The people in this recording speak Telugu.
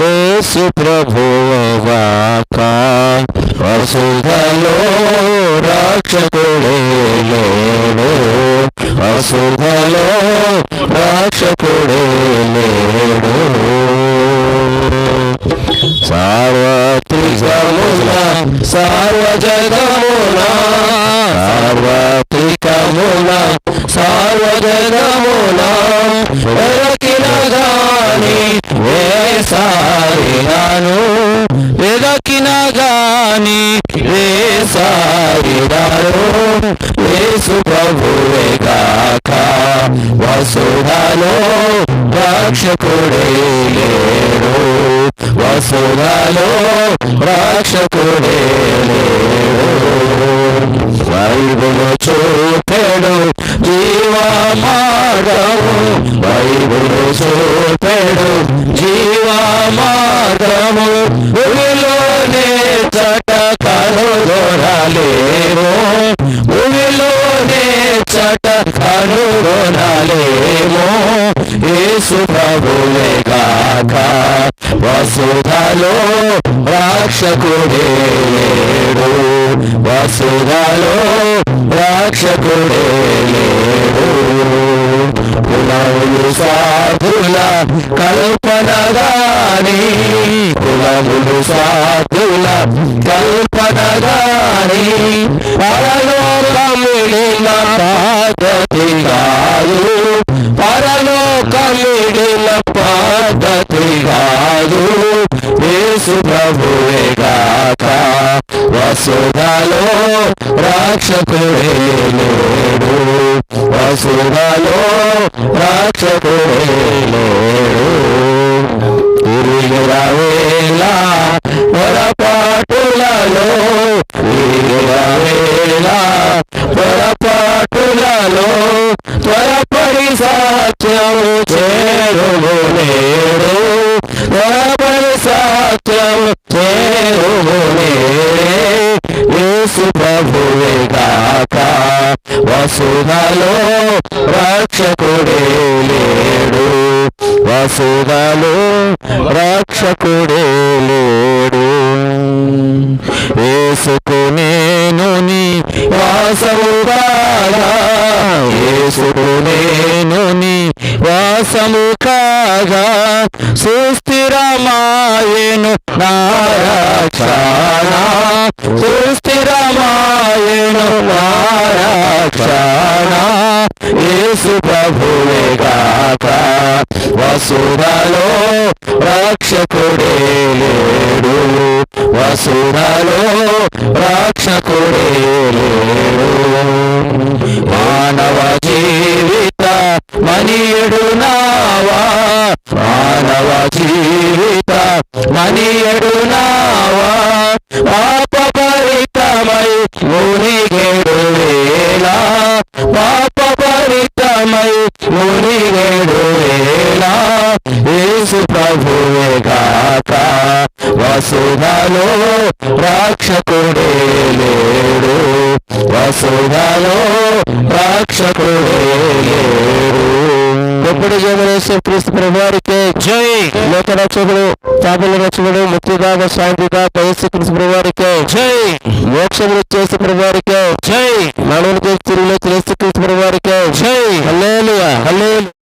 యేసు ప్రభువాక వసుధలో రాక్షకుడే లేడు వసుధలో రాక్షకుడే లేడు సార్వత్రికమున సార్వజగమున సార్వత్రికమున వేసారినాను వెదకిన గాని వేసారినాను యేసు ప్రభువే గాక వసుధలో రక్షకుడే లేడు వసుధలో రక్షకుడే లేడు గాక వసుధలో రాక్షకుడేడు వసుధలో రాక్షకుడేడు లేడు. కులములు సాధుల కల్పనగాని కులములు సాధుల కల్పనగాని పరలోకమిడిన పద్ధతి పాదతిగా పద్ధతి కాదు యేసు ప్రభువే గాక. వసుధలో రాక్షకుడే లేడు వసుధలో రాక్షకుడే లేడు. ప్రభువే గాక వసుధలో రక్షకుడే లేడు. వసుధలో రక్షకుడే లేడు. ఏసుకు నేను నీ వాసము కాగా ఏసుకు నేను నీ వాసము కాగా సుస్థిరమాయను నారక్షణ సుస్థిరమ వసుధలో రక్షకుడే లేడు. వసుధలో రక్షకుడే లేడు. మానవ జీవిత మనియుడు నావా? మానవ జీవిత మనియుడు నావా? పాపపరితమై మునిగేడు వేళ. పాపపరితమై వసుధలో రక్షకుడే లేడు. వసుధలో రక్షకుడే లేడు. ఎప్పుడు జగనేశ్వర క్రీస్తు ప్రభువారికి జై. లోక రక్షకుడు పాపల రక్షకుడు ముక్తిదాగ శాంతిగా యేసు క్రీస్తు ప్రభువారికి జై. మోక్షములు చేసి ప్రభువారికి జై. మనవులు చేసి తిరిగి క్రీస్తు క్రీస్తు ప్రభువారికి జై. హల్లేలుయా. హల్లేలు